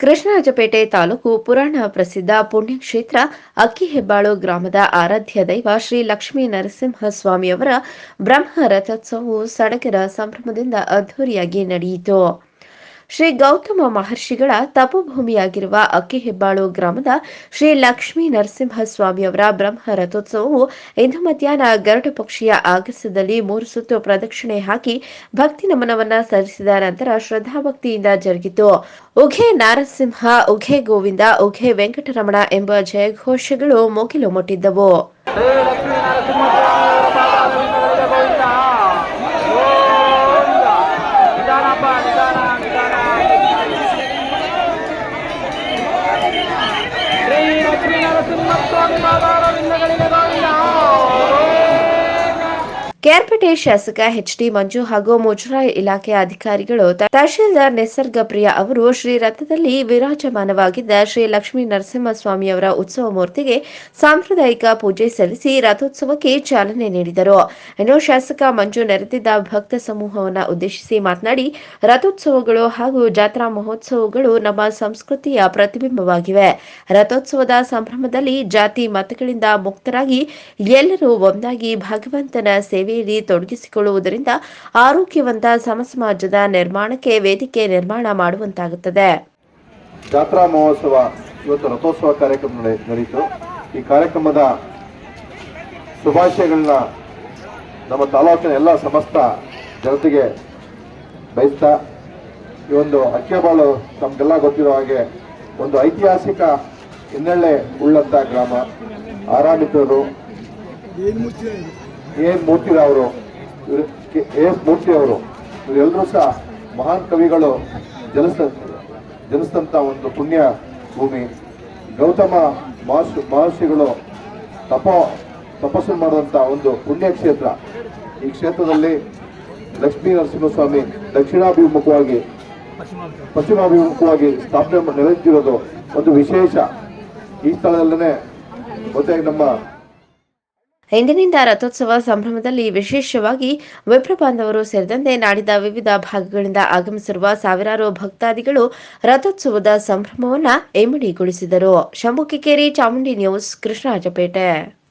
ಕೃಷ್ಣರಾಜಪೇಟೆ ತಾಲೂಕು ಪುರಾಣ ಪ್ರಸಿದ್ಧ ಪುಣ್ಯಕ್ಷೇತ್ರ ಅಕ್ಕಿಹೆಬ್ಬಾಳು ಗ್ರಾಮದ ಆರಾಧ್ಯ ದೈವ ಶ್ರೀ ಲಕ್ಷ್ಮೀ ನರಸಿಂಹ ಸ್ವಾಮಿಯವರ ಬ್ರಹ್ಮ ರಥೋತ್ಸವವು ಸಡಗರ ಸಂಭ್ರಮದಿಂದ ಅದ್ಧೂರಿಯಾಗಿ ನಡೆಯಿತು. ಶ್ರೀ ಗೌತಮ ಮಹರ್ಷಿಗಳ ತಪಭೂಮಿಯಾಗಿರುವ ಅಕ್ಕಿಹೆಬ್ಬಾಳು ಗ್ರಾಮದ ಶ್ರೀ ಲಕ್ಷ್ಮೀ ನರಸಿಂಹಸ್ವಾಮಿಯವರ ಬ್ರಹ್ಮ ರಥೋತ್ಸವವು ಇಂದು ಮಧ್ಯಾಹ್ನ ಗರುಡ ಪಕ್ಷಿಯ ಆಗಸದಲ್ಲಿ ಮೂರು ಸುತ್ತು ಪ್ರದಕ್ಷಿಣೆ ಹಾಕಿ ಭಕ್ತಿ ನಮನವನ್ನ ಸಲ್ಲಿಸಿದ ನಂತರ ಶ್ರದ್ಧಾಭಕ್ತಿಯಿಂದ ಜರುಗಿತು. ಉಘೆ ನಾರಸಿಂಹ, ಉಘೆ ಗೋವಿಂದ, ಉಘೆ ವೆಂಕಟರಮಣ ಎಂಬ ಜಯಘೋಷಗಳು ಮುಗಿಲು ಮುಟ್ಟಿದ್ದವು. ಕೆಆರ್ಪೇಟೆ ಶಾಸಕ ಎಚ್ಡಿ ಮಂಜು ಹಾಗೂ ಮುಜರಾಯಿ ಇಲಾಖೆಯ ಅಧಿಕಾರಿಗಳು ತಹಶೀಲ್ದಾರ್ ನಿಸರ್ಗ ಪ್ರಿಯ ಅವರು ಶ್ರೀ ರಥದಲ್ಲಿ ವಿರಾಜಮಾನವಾಗಿದ್ದ ಶ್ರೀ ಲಕ್ಷ್ಮೀ ನರಸಿಂಹಸ್ವಾಮಿಯವರ ಉತ್ಸವ ಮೂರ್ತಿಗೆ ಸಾಂಪ್ರದಾಯಿಕ ಪೂಜೆ ಸಲ್ಲಿಸಿ ರಥೋತ್ಸವಕ್ಕೆ ಚಾಲನೆ ನೀಡಿದರು. ಇನ್ನು ಶಾಸಕ ಮಂಜು ನೆರೆದಿದ್ದ ಭಕ್ತ ಸಮೂಹವನ್ನು ಉದ್ದೇಶಿಸಿ ಮಾತನಾಡಿ, ರಥೋತ್ಸವಗಳು ಹಾಗೂ ಜಾತ್ರಾ ಮಹೋತ್ಸವಗಳು ನಮ್ಮ ಸಂಸ್ಕೃತಿಯ ಪ್ರತಿಬಿಂಬವಾಗಿವೆ. ರಥೋತ್ಸವದ ಸಂಭ್ರಮದಲ್ಲಿ ಜಾತಿ ಮತಗಳಿಂದ ಮುಕ್ತರಾಗಿ ಎಲ್ಲರೂ ಒಂದಾಗಿ ಭಗವಂತನ ಸೇವೆಯಲ್ಲಿ ತೊಡಗಿಸಿಕೊಳ್ಳುವುದರಿಂದ ಆರೋಗ್ಯವಂತ ಸಮಸಮಾಜದ ನಿರ್ಮಾಣಕ್ಕೆ ವೇದಿಕೆ ನಿರ್ಮಾಣ ಮಾಡುವಂತಾಗುತ್ತದೆ. ಜಾತ್ರಾ ಮಹೋತ್ಸವ ಇವತ್ತು ರಥೋತ್ಸವ ಕಾರ್ಯಕ್ರಮ ನಡೆ- ನಡೆಯಿತು ಈ ಕಾರ್ಯಕ್ರಮದ ಶುಭಾಶಯಗಳನ್ನ ನಮ್ಮ ತಾಲೂಕಿನ ಎಲ್ಲ ಸಮಸ್ತ ಜನತೆಗೆ ಬಯಸ್ತಾ, ಈ ಒಂದು ಅಕ್ಕೆಬಾಳು ತಮಗೆಲ್ಲ ಗೊತ್ತಿರೋ ಹಾಗೆ ಒಂದು ಐತಿಹಾಸಿಕ ಹಿನ್ನೆಲೆ ಉಳ್ಳಂತ ಗ್ರಾಮ ಆರಾಮಿತರು ಎನ್ ಮೂರ್ತಿರಾವರು ಎಸ್ ಮೂರ್ತಿ ಅವರು ಇವರೆಲ್ಲರೂ ಸಹ ಮಹಾನ್ ಕವಿಗಳು, ಜನಿಸ ಜನಿಸಿದಂಥ ಒಂದು ಪುಣ್ಯ ಭೂಮಿ. ಗೌತಮ ಮಹರ್ಷಿ, ಮಹರ್ಷಿಗಳು ತಪ, ತಪಸ್ಸು ಮಾಡಿದಂಥ ಒಂದು ಪುಣ್ಯ ಕ್ಷೇತ್ರ. ಈ ಕ್ಷೇತ್ರದಲ್ಲಿ ಲಕ್ಷ್ಮೀ ನರಸಿಂಹಸ್ವಾಮಿ ದಕ್ಷಿಣಾಭಿಮುಖವಾಗಿ, ಪಶ್ಚಿಮಾಭಿಮುಖವಾಗಿ ಸ್ಥಾಪನೆ ನೆಲೆಸಿರೋದು ಒಂದು ವಿಶೇಷ. ಈ ಸ್ಥಳದಲ್ಲೇ ಮತ್ತೆ ನಮ್ಮ ಇಂದಿನಿಂದ ರಥೋತ್ಸವ ಸಂಭ್ರಮದಲ್ಲಿ ವಿಶೇಷವಾಗಿ ವಿಪ್ರ ಬಾಂಧವರು ಸೇರಿದಂತೆ ನಾಡಿದ ವಿವಿಧ ಭಾಗಗಳಿಂದ ಆಗಮಿಸಿರುವ ಸಾವಿರಾರು ಭಕ್ತಾದಿಗಳು ರಥೋತ್ಸವದ ಸಂಭ್ರಮವನ್ನ ಇಮ್ಮಡಿಗೊಳಿಸಿದರು. ಶಂಭು ಕಿಕ್ಕೇರಿ ಚಾಮುಂಡಿ ನ್ಯೂಸ್, ಕೃಷ್ಣರಾಜಪೇಟೆ.